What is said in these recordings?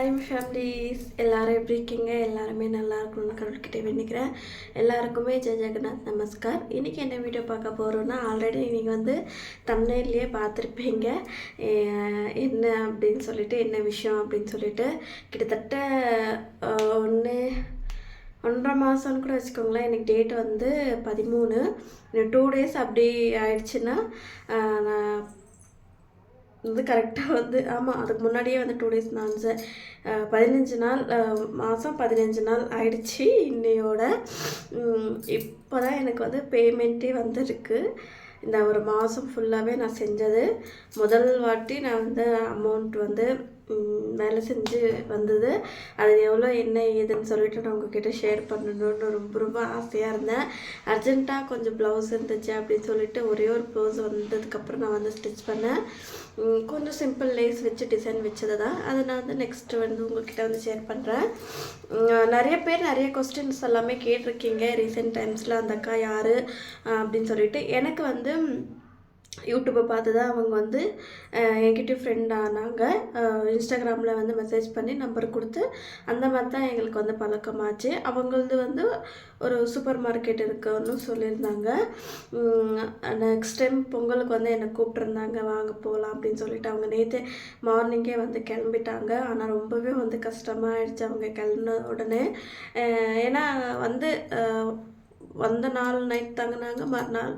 Hi families எல்லோரும் எப்படி இருக்கீங்க? எல்லாருமே நல்லா இருக்கணும்னு கடவுள்கிட்ட வேண்டிக்கிறேன். எல்லாருக்குமே ஜெய ஜெகநாத் நமஸ்கார். இன்றைக்கி என்ன வீடியோ பார்க்க போகிறோன்னா ஆல்ரெடி நீங்கள் வந்து தமிழ்லேயே பார்த்துருப்பீங்க. என்ன அப்படின்னு சொல்லிட்டு என்ன விஷயம் அப்படின்னு சொல்லிட்டு கிட்டத்தட்ட ஒன்று ஒன்றரை மாதம்னு கூட வச்சுக்கோங்களேன். எனக்கு டேட் வந்து பதிமூணு. டூ டேஸ் அப்படி ஆயிடுச்சுன்னா நான் வந்து கரெக்டாக வந்து ஆமாம் அதுக்கு முன்னாடியே வந்து டூ டேஸ் நான் பதினஞ்சு நாள் மாதம் பதினஞ்சு நாள் ஆயிடுச்சு. இன்னையோட இப்போ தான் எனக்கு வந்து பேமெண்ட்டே வந்திருக்கு. இந்த ஒரு மாதம் ஃபுல்லாகவே நான் செஞ்சது. முதல் வாட்டி நான் வந்து அமௌண்ட் வந்து வேலை செஞ்சு வந்தது. அது எவ்வளோ என்ன ஏதுன்னு சொல்லிட்டு நான் உங்ககிட்ட ஷேர் பண்ணணும்னு ரொம்ப ரொம்ப ஆசையாக இருந்தேன். அர்ஜென்ட்டாக கொஞ்சம் ப்ளவுஸ் இருந்துச்சு அப்படின்னு சொல்லிட்டு ஒரே ஒரு ப்ளவுஸ் வந்ததுக்கப்புறம் நான் வந்து ஸ்டிச் பண்ணேன். கொஞ்சம் சிம்பிள் லேஸ் வச்சு டிசைன் வச்சது தான் அதை நான் வந்து நெக்ஸ்ட் வந்து உங்ககிட்ட வந்து ஷேர் பண்ணுறேன் நிறைய பேர் நிறைய கொஸ்டின்ஸ் எல்லாமே கேட்டிருக்கீங்க. ரீசெண்ட் டைம்ஸில் அந்த அக்கா யார் அப்படின்னு சொல்லிட்டு. எனக்கு வந்து யூடியூப்பை பார்த்து தான் அவங்க வந்து என்கிட்ட ஃப்ரெண்ட் ஆனாங்க. இன்ஸ்டாகிராமில் வந்து மெசேஜ் பண்ணி நம்பர் கொடுத்து அந்த மாதிரி தான் எங்களுக்கு வந்து பழக்கமாச்சு. அவங்களது வந்து ஒரு சூப்பர் மார்க்கெட் இருக்குன்னு சொல்லியிருந்தாங்க. நெக்ஸ்ட் டைம் பொங்கலுக்கு வந்து என்னை கூப்பிட்ருந்தாங்க வாங்க போகலாம் அப்படின்னு சொல்லிட்டு அவங்க நேற்று மார்னிங்கே வந்து கிளம்பிட்டாங்க. ஆனால் ரொம்பவே வந்து கஷ்டமாக ஆயிடுச்சு அவங்க கிளம்பின உடனே. ஏன்னா வந்து வந்த நாள் நைட் தங்கினாங்க. மறுநாள்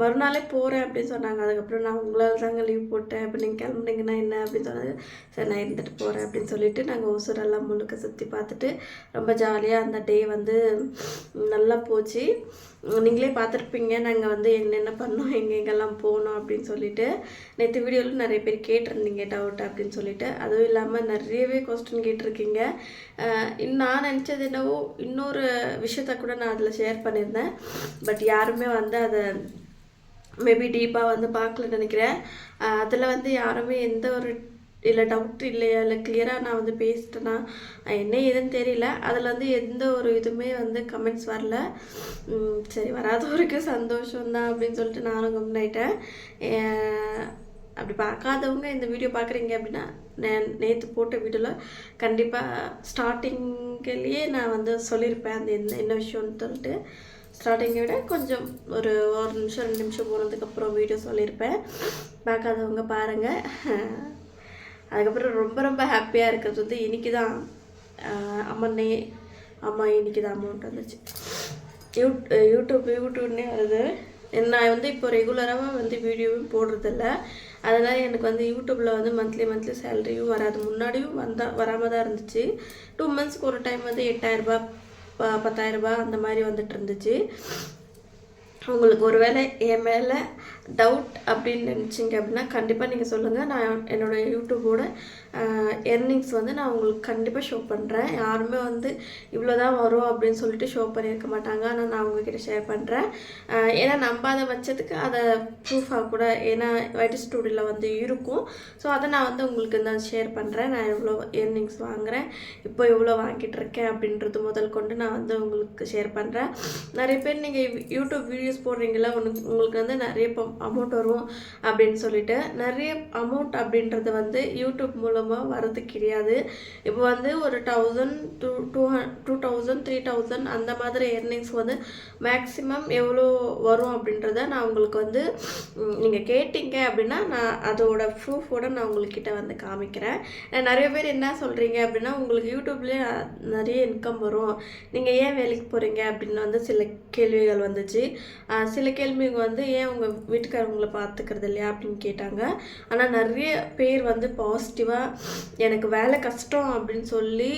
மறுநாளே போகிறேன் அப்படின்னு சொன்னாங்க. அதுக்கப்புறம் நான் உங்களால் தாங்க லீவ் போட்டேன். அப்போ நீங்கள் கிளம்புனீங்கன்னா என்ன அப்படின்னு சொன்னது. சரி நான் இருந்துட்டு போகிறேன் அப்படின்னு சொல்லிட்டு நாங்கள் ஒசூரெல்லாம் முழுக்க சுற்றி பார்த்துட்டு ரொம்ப ஜாலியாக அந்த டே வந்து நல்லா போச்சு. நீங்களே பார்த்துருப்பீங்க. நாங்கள் வந்து என்னென்ன பண்ணோம் எங்கெங்கெல்லாம் போனோம் அப்படின்னு சொல்லிட்டு. நேற்று வீடியோவில் நிறைய பேர் கேட்டிருந்தீங்க டவுட் அப்படின்னு சொல்லிட்டு. அதுவும் இல்லாமல் நிறையவே கொஸ்டின் கேட்டிருக்கீங்க. நான் நினச்சது என்னவோ இன்னொரு விஷயத்த கூட நான் அதில் ஷேர் பண்ணியிருந்தேன். பட் யாருமே வந்து அதை மேபி டீப்பாக வந்து பார்க்கலன்னு நினைக்கிறேன். அதில் வந்து யாருமே எந்த ஒரு இல்லை டவுட் இல்லையா? இல்லை கிளியராக நான் வந்து பேசிட்டேன்னா என்ன ஏதுன்னு தெரியல. அதில் வந்து எந்த ஒரு இதுவுமே வந்து கமெண்ட்ஸ் வரல. சரி வராதவருக்கு சந்தோஷம்தான் சந்தோஷம் தான் அப்படின்னு சொல்லிட்டு நானும் கம்னாயிட்டேன் அப்படி பார்க்காதவங்க இந்த வீடியோ பார்க்குறீங்க அப்படின்னா நே நேற்று போட்ட வீடியோவில் கண்டிப்பாக ஸ்டார்டிங்லேயே நான் வந்து சொல்லியிருப்பேன் அந்த என்ன என்ன விஷயம்னு சொல்லிட்டு. ஸ்டார்டிங்கை விட கொஞ்சம் ஒரு ஒரு நிமிஷம் ரெண்டு நிமிஷம் போனதுக்கப்புறம் வீடியோ சொல்லியிருப்பேன். பார்க்காதவங்க பாருங்கள் அதுக்கப்புறம் ரொம்ப ரொம்ப ஹாப்பியாக இருக்கிறது வந்து இன்னைக்கு தான் அம்மனே அம்மா இன்னைக்கு தான் அமௌண்ட் வந்துச்சு. யூ யூடியூப் யூடியூப்னே வருது. நான் வந்து இப்போ ரெகுலராக வந்து வீடியோவும் போடுறதில்ல. அதனால் எனக்கு வந்து யூடியூப்பில் வந்து மந்த்லி மந்த்லி சேலரியும் வராது. முன்னாடியும் வந்தால் வராமல் தான் இருந்துச்சு. டூ மந்த்ஸ்க்கு ஒரு டைம் வந்து எட்டாயிரரூபா பத்தாயிரரூபா அந்த மாதிரி வந்துட்டு இருந்துச்சு. உங்களுக்கு ஒருவேளை என் மேலே டவுட் அப்படின்னு நினச்சிங்க அப்படின்னா கண்டிப்பாக நீங்கள் சொல்லுங்கள் நான் என்னோடய யூடியூபோட எர்னிங்ஸ் வந்து நான் உங்களுக்கு கண்டிப்பாக ஷோ பண்ணுறேன் யாருமே வந்து இவ்வளோ தான் வரும் அப்படின்னு சொல்லிட்டு ஷோ பண்ணியிருக்க மாட்டாங்க. ஆனால் நான் உங்ககிட்ட ஷேர் பண்ணுறேன் ஏன்னா நம்பாத பட்சத்துக்கு அதை ப்ரூஃபாக கூட ஏன்னா வைட்டி ஸ்டூடியோவில் வந்து இருக்கும். ஸோ அதை நான் வந்து உங்களுக்கு நான் ஷேர் பண்ணுறேன் நான் எவ்வளோ எர்னிங்ஸ் வாங்குகிறேன் இப்போ எவ்வளோ வாங்கிட்டு இருக்கேன் அப்படின்றது முதல் கொண்டு நான் வந்து உங்களுக்கு ஷேர் பண்ணுறேன் நிறைய பேர் நீங்கள் யூடியூப் வீடியோஸ் போடுறீங்களா உங்களுக்கு வந்து நிறைய அமௌண்ட் வரும் அப்படின்னு சொல்லிட்டு நிறைய அமௌண்ட் அப்படின்றது வந்து யூடியூப் மூலமாக வரது கிடையாது. இப்போ வந்து ஒரு thousand two two two thousand three thousand அந்த மாதிரி எர்னிங்ஸ் வந்து மேக்ஸிமம் எவ்வளோ வரும் அப்படின்றத நான் உங்களுக்கு வந்து நீங்கள் கேட்டீங்க அப்படின்னா நான் அதோட ப்ரூஃபோட நான் உங்கள்கிட்ட வந்து காமிக்கிறேன். நிறைய பேர் என்ன சொல்கிறீங்க அப்படின்னா உங்களுக்கு யூடியூப்லேயே நிறைய இன்கம் வரும். நீங்கள் ஏன் வேலைக்கு போகிறீங்க அப்படின்னு வந்து சில கேள்விகள் வந்துச்சு. சில கேள்விங்க வந்து ஏன் உங்கள் வீட்டுக்காரவங்களை பார்த்துக்கிறது இல்லையா அப்படின்னு கேட்டாங்க. ஆனால் நிறைய பேர் வந்து பாசிட்டிவாக எனக்கு வேலை கஷ்டம் அப்படின்னு சொல்லி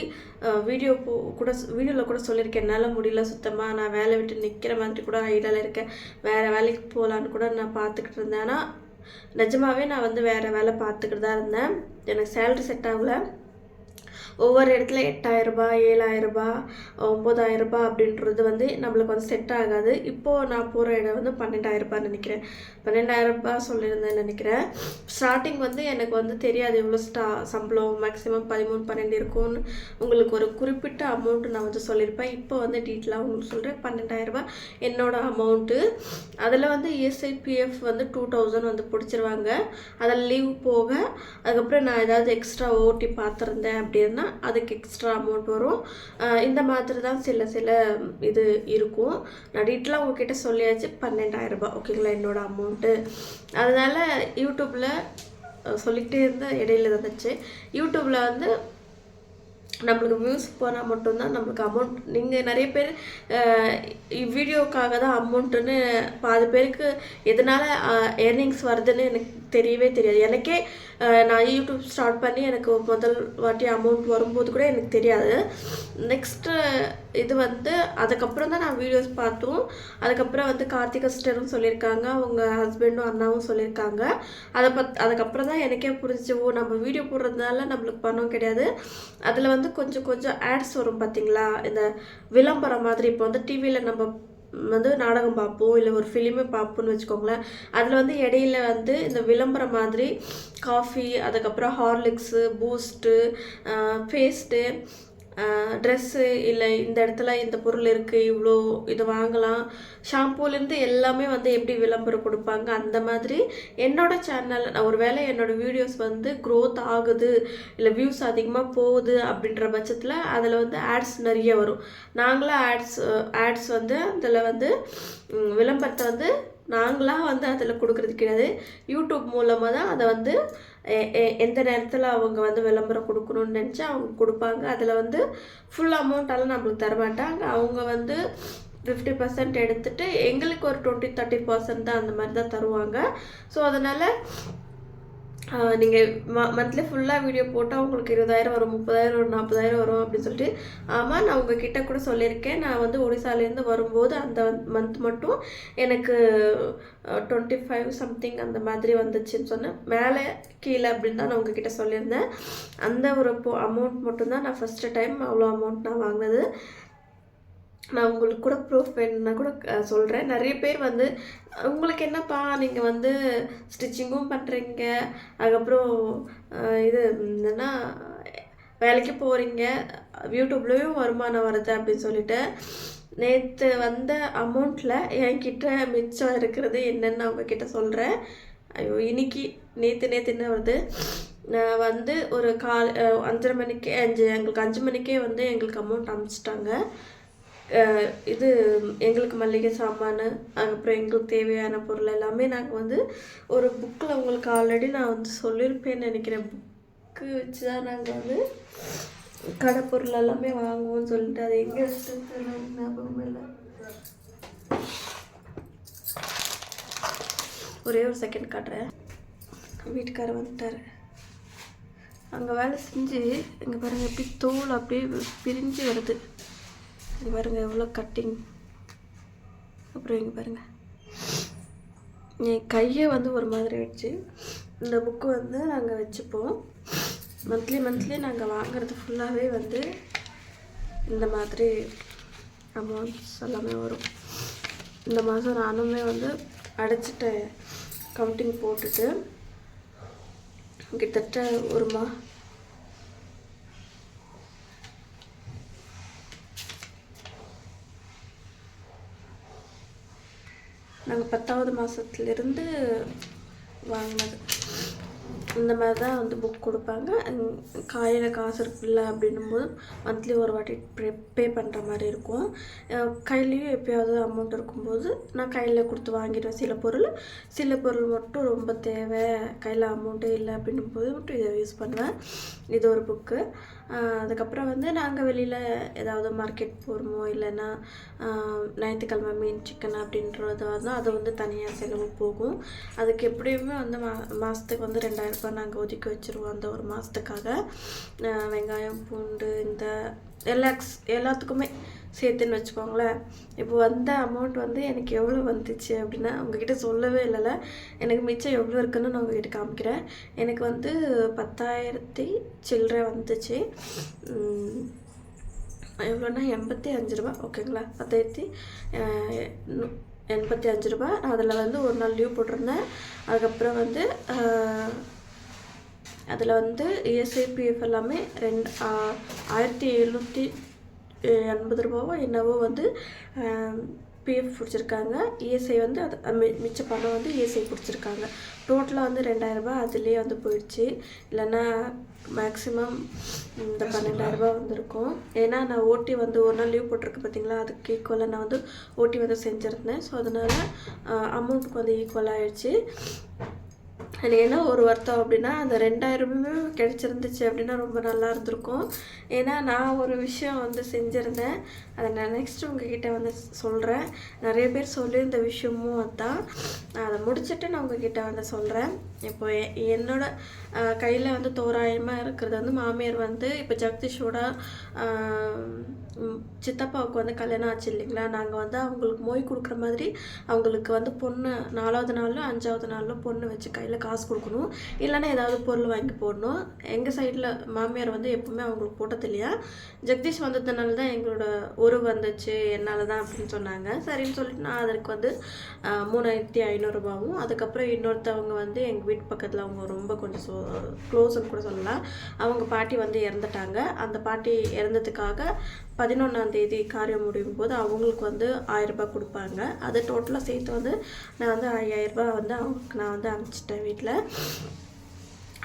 வீடியோ கூட வீடியோவில் கூட சொல்லியிருக்கேன். என்னால் முடியல சுத்தமாக நான் வேலை விட்டு நிற்கிற மாதிரி கூட ஐடியாவில் இருக்கேன். வேறு வேலைக்கு போகலான்னு கூட நான் பார்த்துக்கிட்டு இருந்தேன். ஆனால் நிஜமாகவே நான் வந்து வேறு வேலை பார்த்துக்கிட்டு தான் இருந்தேன். எனக்கு சேலரி செட் ஆகல. ஒவ்வொரு இடத்துல எட்டாயிரரூபா ஏழாயிரரூபா ஒம்பதாயிரரூபா அப்படின்றது வந்து நம்மளுக்கு வந்து செட் ஆகாது. இப்போது நான் போகிற இடம் வந்து பன்னெண்டாயிரரூபா நினைக்கிறேன். பன்னெண்டாயிரரூபா சொல்லியிருந்தேன் நினைக்கிறேன். ஸ்டார்டிங் வந்து எனக்கு வந்து தெரியாது எவ்வளோ ஸ்டா சம்பளம் மேக்ஸிமம் பதிமூணு பன்னெண்டு இருக்கும்னு. உங்களுக்கு ஒரு குறிப்பிட்ட அமௌண்ட்டு நான் வந்து சொல்லியிருப்பேன். இப்போ வந்து டீட்டெயிலாக உங்களுக்கு சொல்கிறேன் பன்னெண்டாயிரரூபா என்னோடய அமௌண்ட்டு அதில் வந்து இஎஸ்ஐபிஎஃப் வந்து டூ தௌசண்ட் வந்து பிடிச்சிருவாங்க. அதில் லீவ் போக அதுக்கப்புறம் நான் ஏதாவது எக்ஸ்ட்ரா ஓட்டி பார்த்துருந்தேன் அப்படின்னா அதுக்கு எக்ஸ்ட்ரா அமௌண்ட் வரும். இந்த மாதிரி தான் சில சில இது இருக்கும். நான் டீட்டெயிலாக உங்ககிட்ட சொல்லியாச்சு பன்னெண்டாயிரம் ரூபாய். ஓகேங்களா என்னோட அமௌண்ட்டு அதனால் யூடியூப்பில் சொல்லிக்கிட்டே இருந்த இடையில இருந்துச்சு யூடியூப்பில் வந்து நம்மளுக்கு வியூஸ் போனால் மட்டும்தான் நம்மளுக்கு அமௌண்ட் நீங்கள் நிறைய பேர் வீடியோக்காக தான் அமௌண்ட்டுன்னு பாதி பேருக்கு எதனால் ஏர்னிங்ஸ் வருதுன்னு எனக்கு தெரியவே தெரியாது. எனக்கே நான் யூடியூப் ஸ்டார்ட் பண்ணி எனக்கு முதல் வாட்டி அமௌண்ட் வரும்போது கூட எனக்கு தெரியாது. நெக்ஸ்ட்டு இது வந்து அதுக்கப்புறம் தான் நான் வீடியோஸ் பார்த்தோம். அதுக்கப்புறம் வந்து கார்த்திக சிஸ்டரும் சொல்லியிருக்காங்க அவங்க ஹஸ்பண்டும் அண்ணாவும் சொல்லியிருக்காங்க. அதை பத் அதுக்கப்புறம் தான் எனக்கே புரிஞ்சு ஓ நம்ம வீடியோ போடுறதுனால நம்மளுக்கு பணம் கிடையாது. அதில் வந்து கொஞ்சம் கொஞ்சம் ஆட்ஸ் வரும் பார்த்தீங்களா இந்த விளம்பரம் மாதிரி இப்போ வந்து டிவியில் நம்ம வந்து நாடகம் பார்ப்போம் இல்லை ஒரு ஃபிலிமே பார்ப்போம்னு வச்சுக்கோங்களேன். அதில் வந்து இடையில வந்து இந்த விளம்பரம் மாதிரி காஃபி அதுக்கப்புறம் ஹார்லிக்ஸு பூஸ்ட்டு பேஸ்ட்டு ட்ரெஸ்ஸு இல்லை இந்த இடத்துல இந்த பொருள் இருக்குது இவ்வளோ இது வாங்கலாம். ஷாம்பூலேருந்து எல்லாமே வந்து எப்படி விளம்பரம் கொடுப்பாங்க? அந்த மாதிரி என்னோடய சேனல் நான் ஒரு வேளை என்னோட வீடியோஸ் வந்து க்ரோத் ஆகுது இல்லை வியூஸ் அதிகமாக போகுது அப்படின்ற பட்சத்தில் அதில் வந்து ஆட்ஸ் நிறைய வரும். நாங்களாம் ஆட்ஸ் ஆட்ஸ் வந்து அதில் வந்து விளம்பரத்தை வந்து நாங்களாக வந்து அதில் கொடுக்குறது கிடையாது. யூடியூப் மூலமாக தான் அதை வந்து எந்த நேரத்தில் அவங்க வந்து விளம்பரம் கொடுக்கணும்னு நினச்சி அவங்க கொடுப்பாங்க. அதில் வந்து ஃபுல் அமௌண்ட்டெல்லாம் நம்மளுக்கு தரமாட்டாங்க. அவங்க வந்து ஃபிஃப்டி பர்சன்ட் எடுத்துட்டு எங்களுக்கு ஒரு டுவெண்ட்டி தேர்ட்டி பர்சன்ட் தான் அந்த மாதிரி தான் தருவாங்க. ஸோ அதனால் நீங்கள் ம மந்த்லி ஃபுல்லாக வீடியோ போட்டால் உங்களுக்கு இருபதாயிரம் வரும் முப்பதாயிரம் வரும் நாற்பதாயிரம் வரும் அப்படின்னு சொல்லிட்டு ஆமாம் நான் உங்ககிட்ட கூட சொல்லியிருக்கேன். நான் வந்து ஒடிசாலேருந்து வரும்போது அந்த மந்த் மட்டும் எனக்கு டுவெண்ட்டி ஃபைவ் சம்திங் அந்த மாதிரி வந்துச்சுன்னு சொன்னேன். மேலே கீழே அப்படின்னு தான் நான் உங்ககிட்ட சொல்லியிருந்தேன். அந்த ஒரு அமௌண்ட் மட்டும்தான் நான் ஃபஸ்ட்டு டைம் அவ்வளோ அமௌண்ட் நான் வாங்கினது. நான் உங்களுக்கு கூட ப்ரூஃப் வேணும்னா கூட சொல்கிறேன் நிறைய பேர் வந்து உங்களுக்கு என்னப்பா நீங்கள் வந்து ஸ்டிச்சிங்கும் பண்ணுறீங்க அதுக்கப்புறம் இது என்னன்னா வேலைக்கு போகிறீங்க யூடியூப்லேயும் வருமானம் வருது அப்படின்னு சொல்லிட்டு நேற்று வந்த அமௌண்ட்டில் என்கிட்ட மிச்சம் இருக்கிறது என்னன்னு அவங்கக்கிட்ட சொல்கிறேன் ஐயோ இன்னைக்கு நேற்று நேற்று என்ன வருது? நான் வந்து ஒரு கால் அஞ்சரை மணிக்கே அஞ்சு எங்களுக்கு அஞ்சு மணிக்கே வந்து எங்களுக்கு அமௌண்ட் அனுப்பிச்சிட்டாங்க இது எங்களுக்கு மளிகை சாமான் அதுக்கப்புறம் எங்களுக்கு தேவையான பொருள் எல்லாமே நாங்கள் வந்து ஒரு புக்கில் உங்களுக்கு ஆல்ரெடி நான் வந்து சொல்லியிருப்பேன்னு நினைக்கிறேன். புக்கு வச்சு தான் நாங்கள் வந்து கடை பொருள் எல்லாமே வாங்குவோம்னு சொல்லிட்டு அது எங்கே ஞாபகம் இல்லை. ஒரே ஒரு செகண்ட் காட்டுறேன். வீட்டுக்காரர் வந்துட்டார். அங்கே வேலை செஞ்சு இங்கே பாருங்கள் எப்படி தோல் அப்படியே பிரிஞ்சு வருது. இது பாருங்கள் எவ்வளோ கட்டிங் அப்புறம் இங்கே பாருங்கள் என் கையை வந்து ஒரு மாதிரி ஆயிடுச்சு இந்த புக்கு வந்து நாங்கள் வச்சுப்போம். மந்த்லி மந்த்லி நாங்கள் வாங்குறது ஃபுல்லாகவே வந்து இந்த மாதிரி அமௌண்ட்ஸ் எல்லாமே வரும். இந்த மாதம் நானுமே வந்து அடைச்சிட்டேன் கவுண்டிங் போட்டுட்டு. கிட்டத்தட்ட ஒரு மா நாங்கள் பத்தாவது மாதத்துலேருந்து வாங்கினது. இந்த மாதிரி தான் வந்து புக் கொடுப்பாங்க. காயில் காசு இருக்குல்ல அப்படின்னும் போது மந்த்லி ஒரு வாட்டி பே பே பண்ணுற மாதிரி இருக்கும். கையிலையும் எப்பயாவது அமௌண்ட் இருக்கும்போது நான் கையில் கொடுத்து வாங்கிடுவேன். சில பொருள் சில பொருள் மட்டும் ரொம்ப தேவை. கையில் அமௌண்ட்டே இல்லை அப்படின்னும் போது மட்டும் இதை யூஸ் பண்ணுவேன். இது ஒரு புக்கு அதுக்கப்புறம் வந்து நாங்கள் வெளியில் ஏதாவது மார்க்கெட் போகிறோமோ இல்லைன்னா ஞாயிற்றுக்கிழமை மீன் சிக்கன் அப்படின்றது வந்து அது வந்து தனியாக செலவு போகும். அதுக்கு எப்படியுமே வந்து மா மாதத்துக்கு வந்து ரெண்டாயிரம் ரூபாய் நாங்கள் ஒதுக்கி வச்சுருவோம் அந்த ஒரு மாதத்துக்காக வெங்காயம் பூண்டு இந்த எல்லாக்ஸ் எல்லாத்துக்குமே சேர்த்துன்னு வச்சுக்கோங்களேன். இப்போ வந்த அமௌண்ட் வந்து எனக்கு எவ்வளோ வந்துச்சு அப்படின்னா உங்ககிட்ட சொல்லவே இல்லைல்ல. எனக்கு மிச்சம் எவ்வளோ இருக்குன்னு நான் உங்ககிட்ட காமிக்கிறேன். எனக்கு வந்து பத்தாயிரத்தி சில்லறை வந்துச்சு. எவ்வளோன்னா எண்பத்தி அஞ்சு ரூபா ஓகேங்களா பத்தாயிரத்தி எண்பத்தி அஞ்சு ரூபா நான் அதில் வந்து ஒரு நாள் லீவ் போட்டிருந்தேன். அதுக்கப்புறம் வந்து அதில் வந்து இஎஸ்ஐ பிஎஃப் எல்லாமே ரெண்டு ஆயிரத்தி எழுநூற்றி எண்பது ரூபாவோ என்னவோ வந்து பிஎஃப் பிடிச்சிருக்காங்க இஎஸ்ஐ வந்து அது மி- மிச்ச பணம் வந்து இஎஸ்ஐ பிடிச்சிருக்காங்க டோட்டலாக வந்து ரெண்டாயிரரூபா அதுலேயே வந்து போயிடுச்சு. இல்லைன்னா மேக்ஸிமம் இந்த பன்னெண்டாயிரரூபா வந்திருக்கும். ஏன்னா நான் ஓட்டி வந்து ஒரு நாள் லீவ் போட்டிருக்கு பார்த்தீங்களா அதுக்கு ஈக்குவலாக நான் வந்து ஓட்டி வந்து செஞ்சுருந்தேன். ஸோ அதனால் அமௌண்ட்டுக்கு வந்து ஈக்குவலாக ஆயிடுச்சு. எனக்கு என்ன ஒரு வருத்தம் அப்படின்னா அந்த ரெண்டாயிரமுமே கிடச்சிருந்துச்சு அப்படின்னா ரொம்ப நல்லா இருந்திருக்கும். ஏன்னா நான் ஒரு விஷயம் வந்து செஞ்சுருந்தேன். அதை நான் நெக்ஸ்ட் உங்ககிட்ட வந்து சொல்கிறேன் நிறைய பேர் சொல்லியிருந்த விஷயமும் அதுதான் நான் அதை முடிச்சுட்டு நான் உங்ககிட்ட வந்து சொல்கிறேன் இப்போ எ- என்னோட கையில் வந்து தோராயமாக இருக்கிறது வந்து மாமியார் வந்து இப்போ ஜெகதீஷோட சித்தப்பாவுக்கு வந்து கல்யாணம் ஆச்சு இல்லைங்களா? நாங்கள் வந்து அவங்களுக்கு மொய் கொடுக்குற மாதிரி அவங்களுக்கு வந்து பொண்ணு நாலாவது நாளில் அஞ்சாவது நாளில் பொண்ணு வச்சு கையில் காசு கொடுக்கணும். இல்லைன்னா ஏதாவது பொருள் வாங்கி போடணும். எங்கள் சைடில் மாமியார் வந்து எப்பவுமே அவங்களுக்கு போட்டது இல்லையா? ஜெகதீஷ் வந்ததுனால தான் எங்களோட உறவு வந்துச்சு. என்னால் தான் அப்படின்னு சொன்னாங்க. சரின்னு சொல்லிட்டு நான் அதற்கு வந்து மூணாயிரத்தி ஐநூறுரூபாவும் அதுக்கப்புறம் இன்னொருத்தவங்க வந்து எங்கள் வீட்டு பக்கத்தில் அவங்க ரொம்ப கொஞ்சம் சோ க்ளோஸ்ன்னு கூட சொல்லலாம் அவங்க பாட்டி வந்து இறந்துட்டாங்க. அந்த பாட்டி இறந்ததுக்காக பதினொன்றாம் தேதி காரியம் முடியும் போது அவங்களுக்கு வந்து ஆயிரரூபா கொடுப்பாங்க. அது டோட்டலாக சேர்த்து வந்து நான் வந்து ஐயாயிரம் ரூபாய் வந்து அவங்களுக்கு நான் வந்து அனுப்பிச்சிட்டேன் வீட்டில்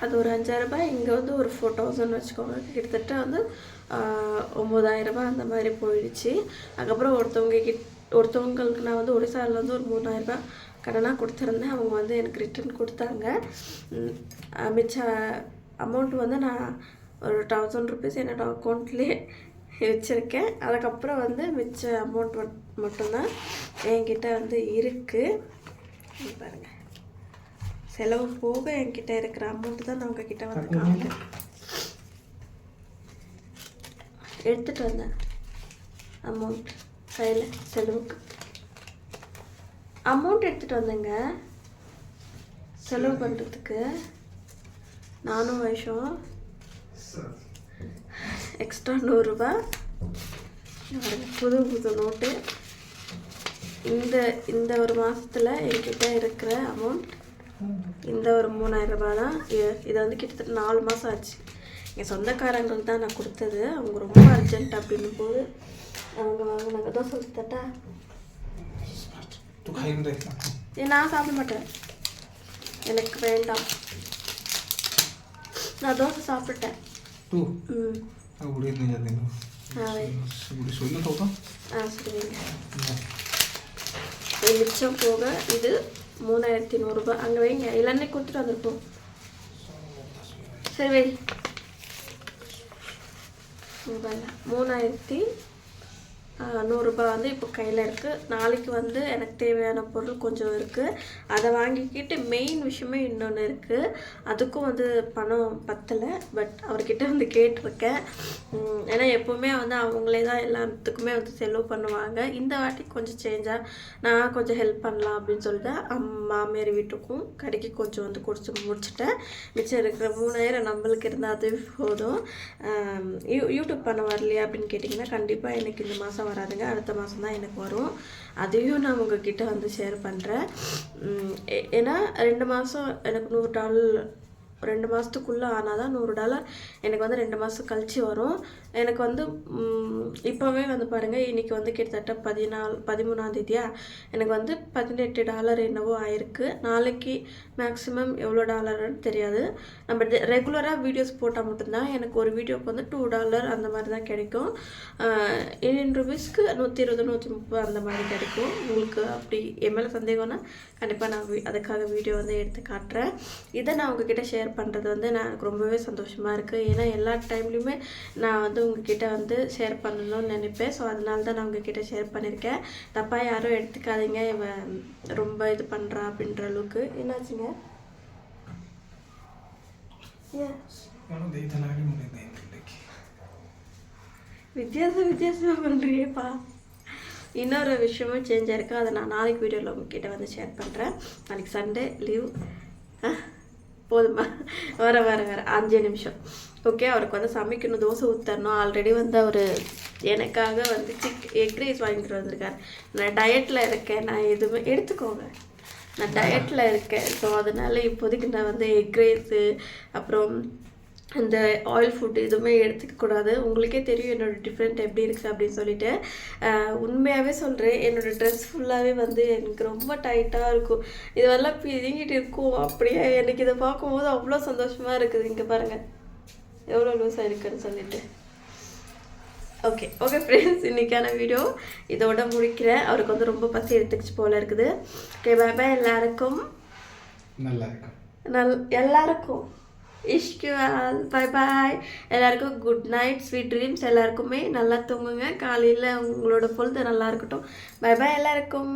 அது ஒரு அஞ்சாயிரரூபா இங்கே வந்து ஒரு ஃபோர் தௌசண்ட் வச்சுக்கோங்க. கிட்டத்தட்ட வந்து ஒம்பதாயிரரூபா ஒம்பதாயிரம் ரூபாய் அந்த மாதிரி போயிடுச்சு. அதுக்கப்புறம் ஒருத்தவங்க கிட் ஒருத்தவங்களுக்கு நான் வந்து ஒடிசாவில் வந்து ஒரு மூணாயிரரூபா கடனாக கொடுத்துருந்தேன். அவங்க வந்து எனக்கு ரிட்டர்ன் கொடுத்தாங்க. மிச்ச அமௌண்ட் வந்து நான் ஒரு தௌசண்ட் ருபீஸ் என்னோட அக்கௌண்ட்லேயே வச்சுருக்கேன். அதுக்கப்புறம் வந்து மிச்ச அமௌண்ட் மட்டும்தான் என்கிட்ட வந்து இருக்குது பாருங்கள் செலவு போக என்கிட்ட இருக்கிற அமௌண்ட் தான் நான் உங்ககிட்ட வந்து காமிக்கிறேன். எடுத்துட்டு வந்தேன். அமௌண்ட் கையில் செலவுக்கு. அமௌண்ட் எடுத்துகிட்டு வந்தேங்க. செலவு பண்ணுறதுக்கு நானும் வருஷம் எக்ஸ்ட்ரா நூறுரூபா. புது புது நோட்டு இந்த இந்த ஒரு மாதத்தில் என்கிட்ட இருக்கிற அமௌண்ட் இந்த ஒரு மூணாயிரரூபா தான் இதை இது வந்து கிட்டத்தட்ட நாலு மாதம் ஆச்சு. என் சொந்தக்காரங்களுக்கு தான் நான் கொடுத்தது. அவங்க ரொம்ப அர்ஜென்ட் அப்படின்னும் போது அவங்க வாங்கினாங்க. தான் சொல்லி தட்டா? தூ கையில் நான் சாப்பிட மாட்டேன் எனக்கு வேண்டாம் நான் தோசை சாப்பிட்டேன் தூ ம் அப்படி இருந்தா இப்படி சொல்லு தோத்தா ஆ சரிங்க மிச்சம் போக இது மூணாயிரத்தி நூறுபா அங்கே வைங்க எல்லாமே கொடுத்துட்டு வந்திருப்போம் சரி வை மூணாயிரத்தி நூறுரூபா வந்து இப்போ கையில் இருக்குது நாளைக்கு வந்து எனக்கு தேவையான பொருள் கொஞ்சம் இருக்குது அதை வாங்கிக்கிட்டு மெயின் விஷயமே இன்னொன்று இருக்குது அதுக்கும் வந்து பணம் பத்தலை. பட் அவர்கிட்ட வந்து கேட்டிருக்கேன். ஏன்னா எப்போவுமே வந்து அவங்களே தான் எல்லாத்துக்குமே வந்து செலவு பண்ணுவாங்க. இந்த வாட்டி கொஞ்சம் சேஞ்சாக நான் கொஞ்சம் ஹெல்ப் பண்ணலாம் அப்படின்னு சொல்லிட்டு மாமியார் வீட்டுக்கும் கடைக்கு கொஞ்சம் வந்து கொடுத்து முடிச்சுட்டேன். மிச்சம் இருக்கிற மூணாயிரம் நம்மளுக்கு இருந்தால் அதுவே போதும். யூ யூடியூப் பண்ண வரலையா அப்படின்னு கேட்டிங்கன்னா கண்டிப்பாக எனக்கு இந்த மாதம் வராதுங்க. அடுத்த மாதம் தான் எனக்கு வரும். அதையும் நான் உங்ககிட்ட வந்து ஷேர் பண்ணுறேன் ஏன்னா ரெண்டு மாதம் எனக்கு நூறு டாலர் ரெண்டு மாதத்துக்குள்ளே ஆனால் தான் நூறு டாலர் எனக்கு வந்து ரெண்டு மாதம் கழிச்சு வரும். எனக்கு வந்து இப்போவே வந்து பாருங்கள் இன்றைக்கி வந்து கிட்டத்தட்ட பதினாலு பதிமூணாந்தேதியா எனக்கு வந்து பதினெட்டு டாலர் என்னவோ ஆயிருக்கு. நாளைக்கு மேக்ஸிமம் எவ்வளோ டாலர்னு தெரியாது. நம்ம ரெகுலராக வீடியோஸ் போட்டால் மட்டும்தான் எனக்கு ஒரு வீடியோக்கு வந்து டூ டாலர் அந்த மாதிரி தான் கிடைக்கும் இந்தியன் ருபீஸ்க்கு நூற்றி இருபது நூற்றி முப்பது அந்த மாதிரி கிடைக்கும். உங்களுக்கு அப்படி என் மேலே சந்தேகம்னா கண்டிப்பாக நான் அதுக்காக வீடியோ வந்து எடுத்து காட்டுறேன். இதை நான் உங்ககிட்ட ஷேர் பண்ணுறது வந்து நான் ரொம்பவே சந்தோஷமாக இருக்குது ஏன்னா எல்லா டைம்லையுமே நான் வந்து உங்ககிட்ட வந்து ஷேர் பண்ணணும்னு நினைப்பேன். ஸோ அதனால தான் நான் உங்ககிட்ட ஷேர் பண்ணியிருக்கேன் தப்பாக யாரும் எடுத்துக்காதீங்க. இவன் ரொம்ப இது பண்ணுறா அப்படின்ற அளவுக்கு. என்னாச்சுங்க? வித்தியாசம் வித்தியாசமாக பண்ணுறியேப்பா இன்னொரு விஷயமும் சேஞ்சாக இருக்குது அதை நான் நாளைக்கு வீடியோவில் உங்ககிட்ட வந்து ஷேர் பண்ணுறேன் நாளைக்கு சண்டே லீவ் போதுமா? வர வர வர. அஞ்சு நிமிஷம். ஓகே அவருக்கு வந்து சமைக்கணும் தோசை ஊற்றணும் ஆல்ரெடி வந்து அவர் எனக்காக வந்து சிக் எக் ரைஸ் வாங்கிட்டு வந்திருக்காரு. நான் டயட்டில் இருக்கேன். நான் எதுவுமே எடுத்துக்கோங்க. நான் டயட்டில் இருக்கேன். ஸோ அதனால இப்போதைக்கு நான் வந்து எக் ரைஸு அப்புறம் அந்த ஆயில் ஃபுட் எதுவுமே எடுத்துக்க கூடாது. உங்களுக்கே தெரியும் என்னோட டிஃப்ரெண்ட் எப்படி இருக்குது அப்படின்னு சொல்லிட்டு. உண்மையாகவே சொல்கிறேன் என்னோட ட்ரெஸ் ஃபுல்லாகவே வந்து எனக்கு ரொம்ப டைட்டாக இருக்கும். இதெல்லாம் பிதுங்கிட்டு இருக்கும். அப்படியே எனக்கு இதை பார்க்கும்போது அவ்வளோ சந்தோஷமாக இருக்குது. இங்கே பாருங்கள் எவ்வளோ லூஸாக இருக்குன்னு சொல்லிட்டு. ஓகே ஓகே ஃப்ரெண்ட்ஸ் இன்றைக்கான வீடியோ இதோட முடிக்கிறேன். அவருக்கு வந்து ரொம்ப பசி எடுத்துக்கிச்சு போல இருக்குது. ஓகே பை பை எல்லாருக்கும். நல்லா இருக்கும் நல் எல்லாருக்கும். இஷ்கு பை பாய் எல்லாருக்கும் குட் நைட் ஸ்வீட் ட்ரீம்ஸ் எல்லாருக்குமே நல்லா தூங்குங்க. காலையில் உங்களோட பொழுது நல்லா இருக்கட்டும். பை பாய் எல்லாருக்கும்.